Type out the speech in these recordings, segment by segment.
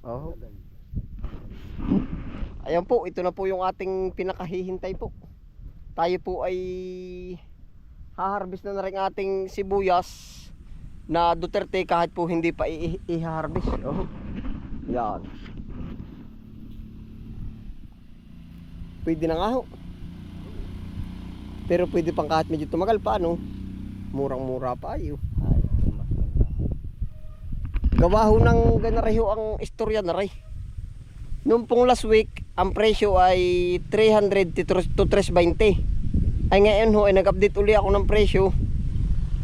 Oh. Ayan po, ito na po yung ating pinakahihintay po. Tayo po ay haharbis na na rin ating sibuyas na Duterte kahit po hindi pa i-harvest. Oh. Yan. Pwede na nga ho. Pero pwede pang kahit medyo tumagal pa ano. Murang-mura pa ayo. Ay. Gawa ho ng ganareho ang istorya na rin. Noong pong last week, ang presyo ay 300 to 320. Ay ngayon ho, ay nag-update uli ako ng presyo.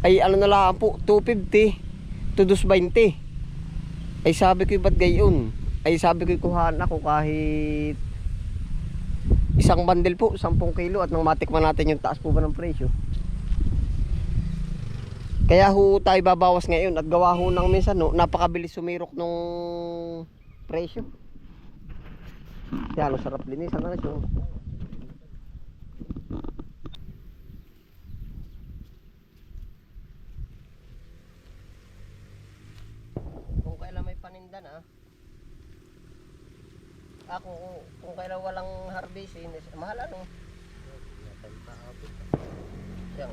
Ay ano na lang po, 250 to 220. Ay sabi ko, ba't gayon? Ay sabi ko, kuhaan ako kahit isang bundle po, 10 kilo at nang matikman natin yung taas po ba ng presyo. Kaya ho tayo babawas ngayon at gawa ho ng minsan no, napakabilis sumirok nung presyo. Kaya ano sarap linisan na siya. Kung kailan may paninda na, ako kung, kung kailan walang harvesting, mahal ano. Yan,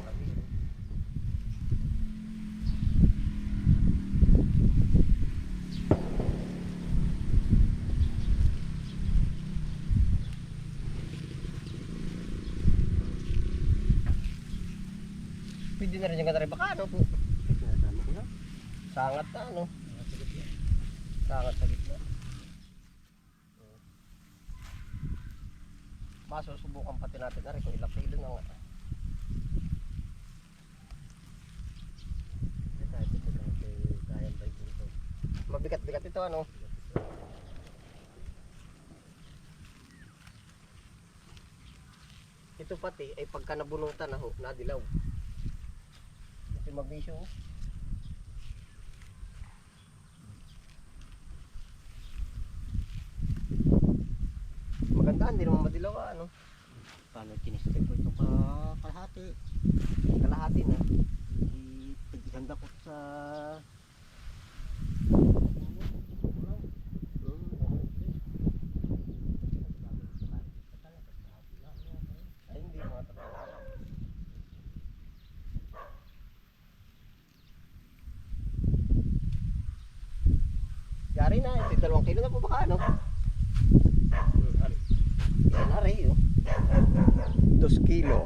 lagi. Pwede na rin yung ganari baka ano po. Na. Sangat na ano. Sangat sa gitna. Masusubukan pati natin na rin kung na kayang bike nito. Mabigat-bigat ito ano. Ito pati ay pagka nabunutan na ho, nadilaw. Ito yung mabisyo. Maganda, hindi naman madilaw ah, ano. Paano kinistay ko ito ka kalahati. Kalahati na. Ipagiganda ko sa... Ay, hindi mga tatlo. Yari na, ito dalawang kilo na po baka ano? Yan na rin oh. Dos kilo.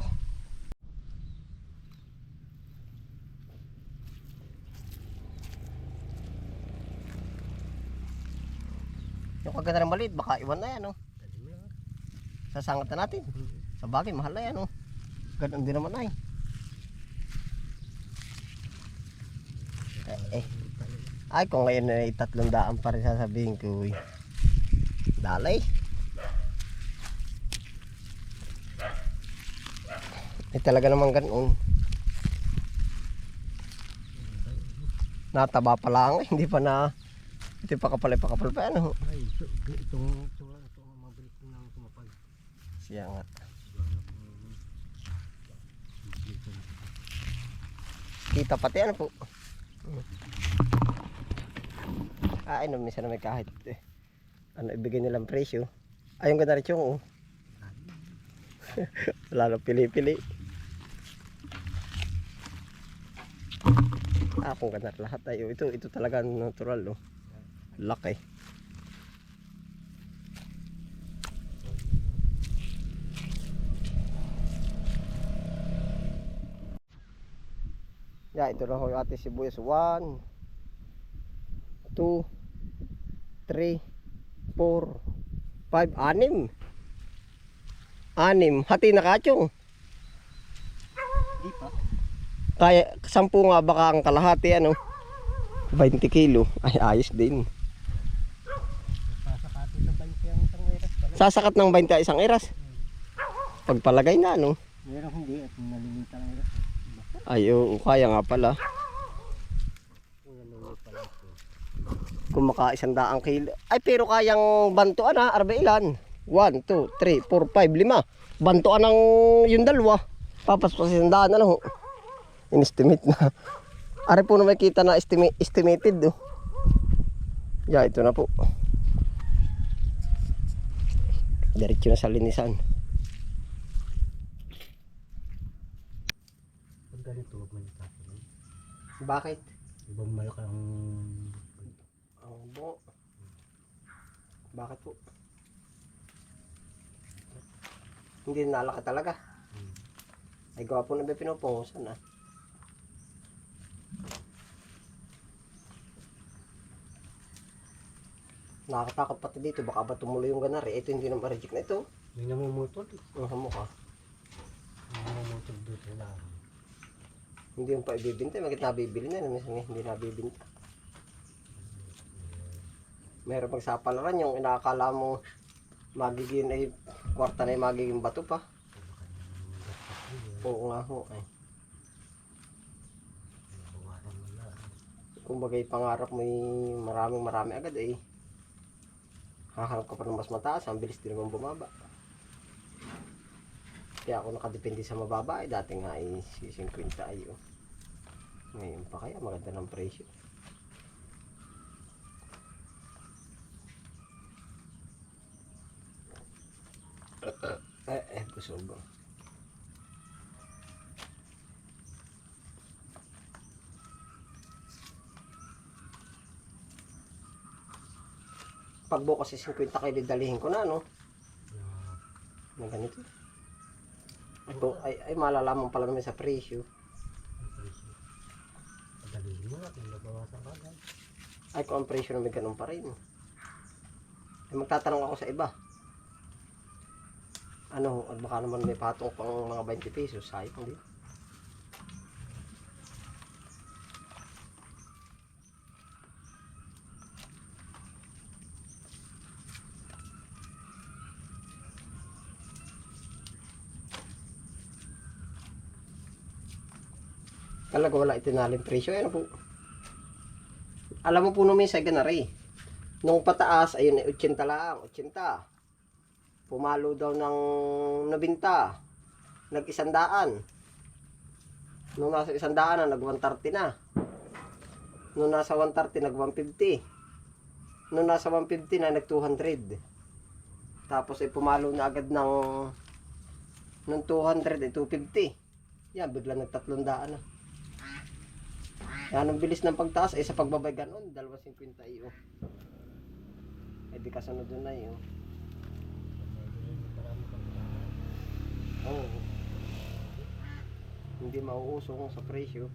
Yung kaganda ng maliit, baka iwan na yan oh. Sasangat na natin. Sa bagay, mahal na yan, oh. Ganun din naman ay. Eh, eh. Ay, kung ngayon ay tatlong daan pa rin sasabihin ko, uy. Dalay. Eh, talaga naman ganun. Nataba pa lang, hindi pa na, hindi pa kapal, pa kapal pa, ano. Ay, ito, itong ito, ito, mabalik ko nang sumapal. Siya nga. Kita pati ano po. Ah, ano, minsan na may kahit eh, ano ibigay nilang presyo. Ay, yung ganda rin yung oh. Wala na pili-pili. Ah, kung ganda lahat ay oh, ito, ito talaga natural oh. Laki. Ya, ito na ho yung ating sibuyas. 1, 2, 3, 4, 5, 6. Anim. Hati na kachong. Di pa. Kaya, sampu nga baka ang kalahati ano. 20 kilo. Ay, ayos din. Sasakat ng 20 ang isang eras. Pagpalagay na ano. Meron hindi at nalilimita lang oras. Ay, oo, kaya nga pala. Kung nalulot pala ito. Kung maka isang daang kilo. Ay, pero kayang bantuan ha, arba ilan? 1, 2, 3, 4, 5, 5. Bantuan ng yung dalawa. Papasok sa isang daan na lang ho. In-estimate na. Ari po na may kita na estimi- estimated. Oh. Yeah, ito na po. Diretso na sa linisan. Pag ganito, huwag man. Bakit? Ibang malaki ang... Ang bungo. Bakit po? Hindi nalaki talaga. Hmm. Ay gawa po na ba pinupungusan ah. Nakakatakot pati dito, baka ba tumuloy yung ganari. Ito hindi naman reject na ito. May namumutol. Ang hamok ah. May namumutol sa ilalim. Hindi yung pa ibibinta, magit nabibili na, minsan hindi nabibinta. Meron pag sapalaran yung inaakala mo magiging ay kwarta na yung magiging bato pa. Oo nga ho ay. Kung bagay pangarap mo yung maraming marami agad eh. Hahanap ka pa ng mas mataas, ang bilis din naman bumaba. Kaya ako nakadepende sa mababa eh, dati nga ay 50 ay oh. Ngayon pa kaya maganda ng presyo. Eh, eh, busog. oh. Pag bukas is 50 kayo dalihin ko na, no? Na, ganito. Ito, ay, ay malalaman pala naman sa presyo. Padalihin mo na kung nabawasan ka. Ay, kung ang presyo naman ganun pa rin. Ay, magtatanong ako sa iba. Ano, baka naman may patong pang mga 20 pesos. Sayang din. Talaga wala itinaling presyo. Ano po? Alam mo po namin sa ganari. Nung pataas, ayun ay 80 lang. 80. Pumalo daw ng nabinta. Nag-isandaan. Nung nasa isandaan na, nag-130 na. Nung nasa 130, nag-150. Nung nasa 150 na, nag-200. Tapos ay pumalo na agad ng ng 200 ay 250. Yan, bigla nag-300 na. Yan ang bilis ng pagtaas ay sa pagbabay ganon, 250 iyo. Eh di kasunod na yun. Marami kang Oo. Hindi mauusong sa presyo.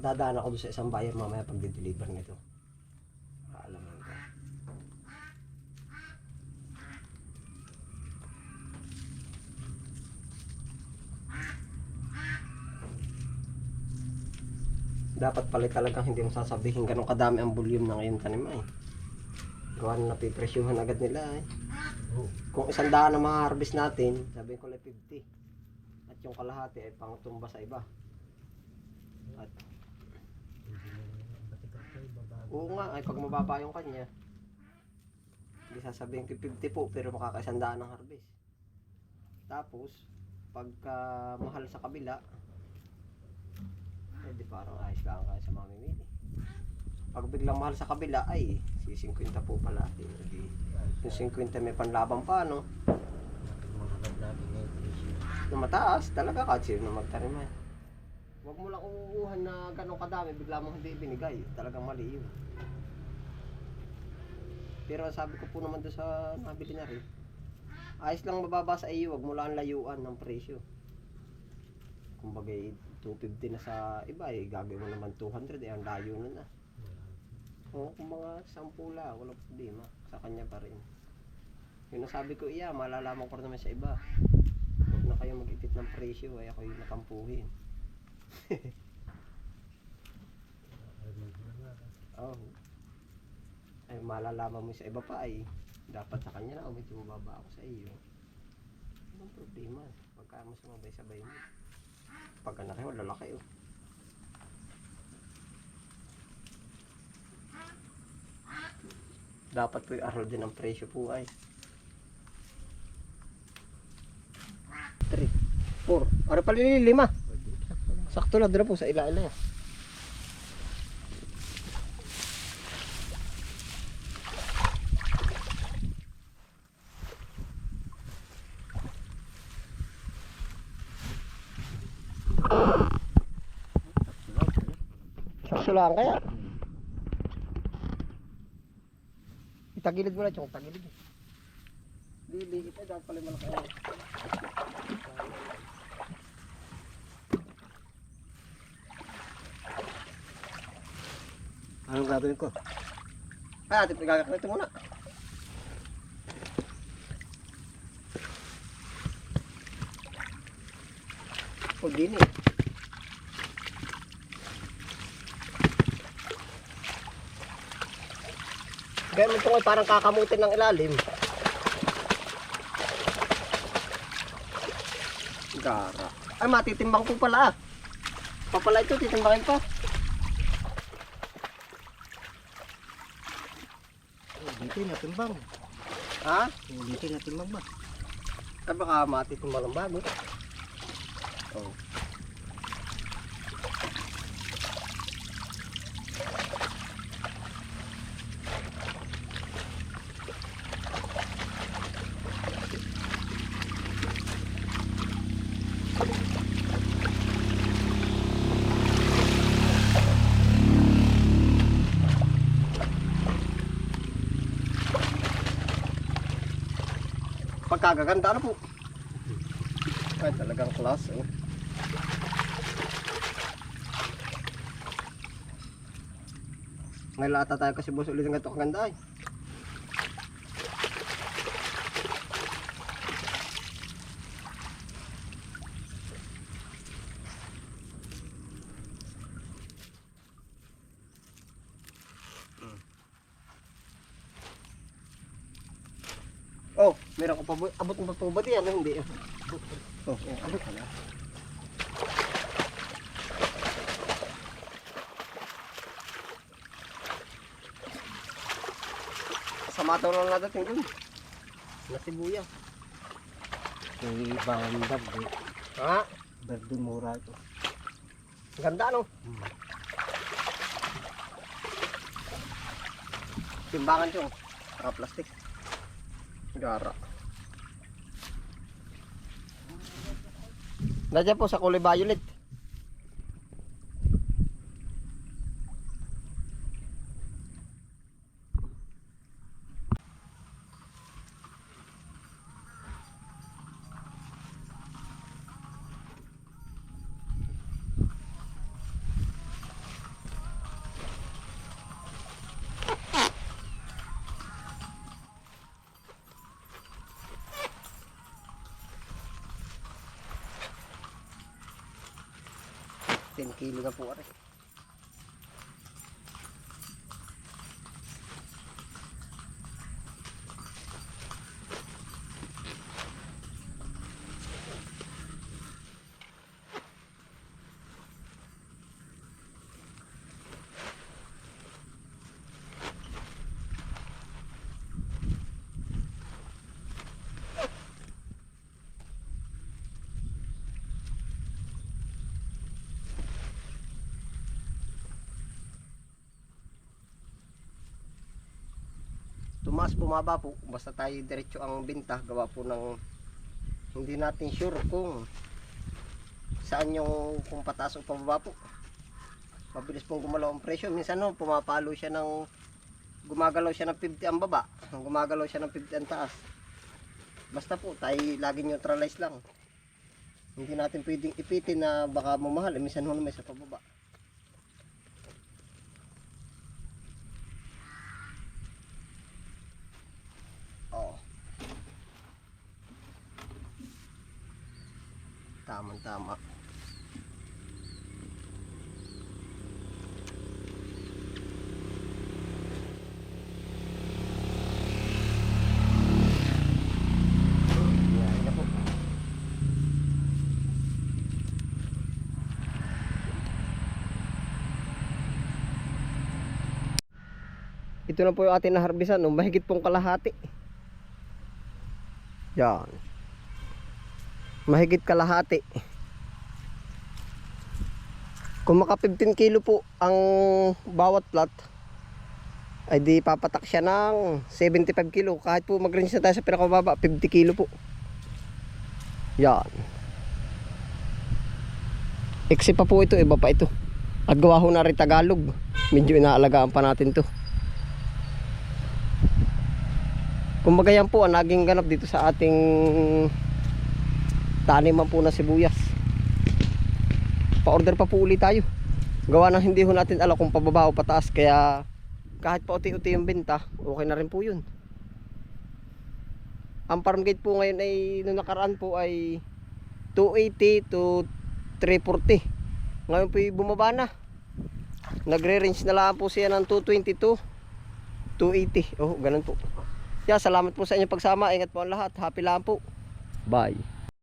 Dadaan ako doon sa isang buyer mamaya pag deliver nito. Alam mo ka. Dapat pala talagang hindi mo sasabihin ganun kadami ang volume ng iyong tanim ay. Gawa na napipresyuhan agad nila eh. Kung isang daan na ma-harvest natin, sabihin ko lang 50. At yung kalahati ay pang tumba sa iba. At kayo, oo nga, ay pag mababa yung kanya, hindi sasabihin ko 50 po, pero makakaisang daan ng harvest. Tapos, pagka mahal sa kabila, eh di parang ayos lang kaya sa mamimili. Pag biglang mahal sa kabila, ay, si 50 po pala. Eh, di, yung 50 may panlaban pa, no? Na mataas talaga kahit sino na magtanim eh. Huwag mo lang uuuhan na ganong kadami, bigla mo hindi ibinigay. Talagang mali yun. Pero sabi ko po naman doon sa nabili na rin, ayos lang mababa sa iyo, huwag mo lang layuan ng presyo. Kumbaga 250 na sa iba eh, gagawin mo naman 200 eh, ang layo na na. Oo, kung mga sampu lang, walang problema. Sa kanya pa rin. Yun ang sabi ko, iya, malalaman ko naman sa iba. Huwag na kayo mag-ipit ng presyo, ay ako yung nakampuhin. Oo. Ay, malalaman mo sa iba pa ay dapat sa kanya na, o medyo mababa ako sa iyo. Anong problema? Pagka mo sumabay-sabay mo. Pagka na kayo, lalaki oh. Dapat po i-aral din ang presyo po ay. 3, 4. Ano pala yung lima? Sakto lang dira po sa ila-ila. Sakto lang kaya. Itagilid mo na, chong. Tagilid. Lili, ito dapat pala malaki. Anong gagawin ko? Ah, ate, gagakit muna. O, din eh. Kaya mo ito nga parang kakamutin ng ilalim. Gara. Ay, matitimbang ko pala ah. Papala ito, titimbangin pa. Dito natimbang. Ha? Dito natimbang ba? Ay, baka matitimbang ng bago. Oh. Pagkagaganda na po. Ay, talagang klase. Oh. Ngayon ata tayo kasi boss ulit ng ganito kaganda ay. Oh, meron ko pa abot mo pa ba diyan? Hindi. Oh, oh, abot ka na. Sama daw lang nadating dun. Na sibuya. Yung ibang verde. Ha? Verde mura ito. Ganda no? Timbangan yung Saka plastic. Gara. Nandiyan po sa kulay violet. Ten kilo na po. Tumaas bumaba po. Basta tayo diretso ang binta gawa po ng hindi natin sure kung saan yung kung pataas o pababa po. Mabilis pong gumalaw ang presyo. Minsan no pumapalo siya ng gumagalaw siya ng 50 ang baba. Gumagalaw siya ng 50 ang taas. Basta po tayo lagi neutralize lang. Hindi natin pwedeng ipitin na baka mamahal. Eh, minsan na may sa pababa Oo. Tamang tama. Ito na po yung ating naharbisan, no? mahigit pong kalahati. Yan. Mahigit kalahati. Kung maka 15 kilo po ang bawat plot, ay di papatak siya ng 75 kilo. Kahit po mag-range na tayo sa pinakababa, 50 kilo po. Yan. Eksi pa po ito, iba pa ito. At gawa ho na rin Tagalog. Medyo inaalagaan pa natin to. Kumbaga yan po ang naging ganap dito sa ating taniman po na sibuyas. Pa-order pa po ulit tayo. Gawa na hindi ho natin alam kung pababa o pataas kaya kahit pa uti-uti yung benta, okay na rin po yun. Ang farm gate po ngayon ay nung nakaraan po ay 280 to 340. Ngayon po bumaba na. Nagre-range na lang po siya ng 222 280. Oh, ganun po. Yeah, salamat po sa inyong pagsama. Ingat po ang lahat. Happy lang po. Bye.